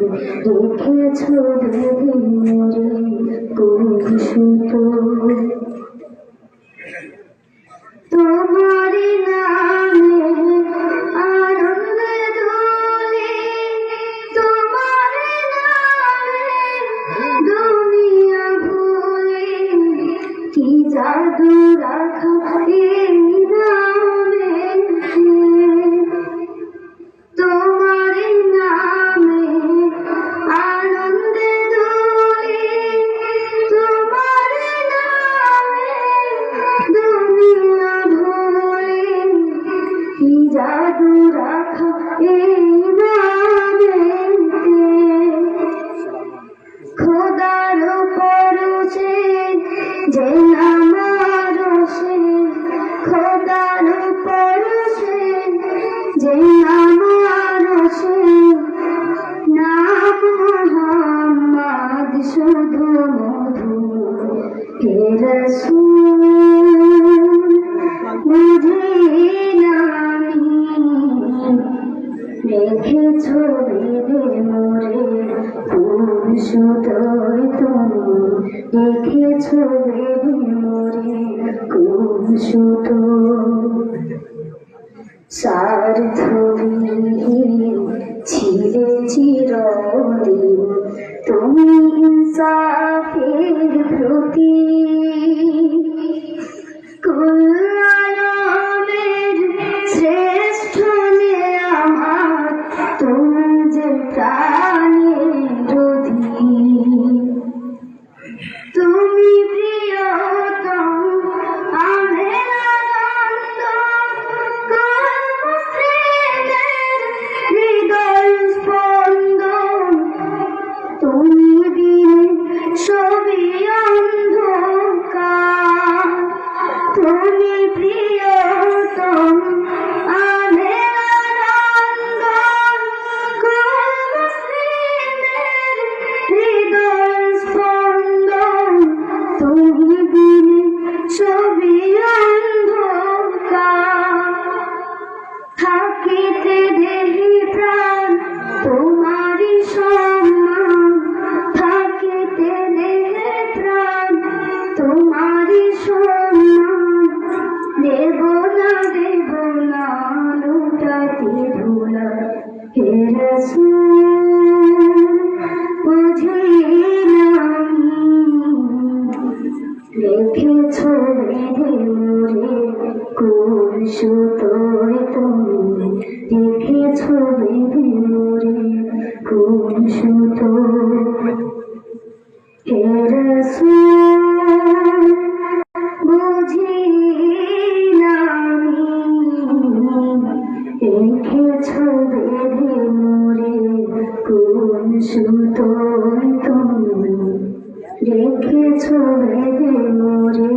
রেখেছ বেঁধে মোরে কোন তোমার নামে আনন্দে দোলে তোমার নামে দুনিয়া ভুলে কি জাদু রেখেছ বেদে মোরে কোন সুতোয় তুমি রেখেছ বেদে মোরে কোন সুতো সার্থহীন ছিলে চিরদিন কুলালামের শ্রেষ্ঠ আমার। তুমি যে তোমারই সম্মান দেব না দেব না, লুটাতে ভুলা হে রসূল, বুঝিলাম, রেখেছ বেঁধে মোরে কোন সুতোয়। কোন সুতোয় তুমি রেখেছ ভেদে মোরে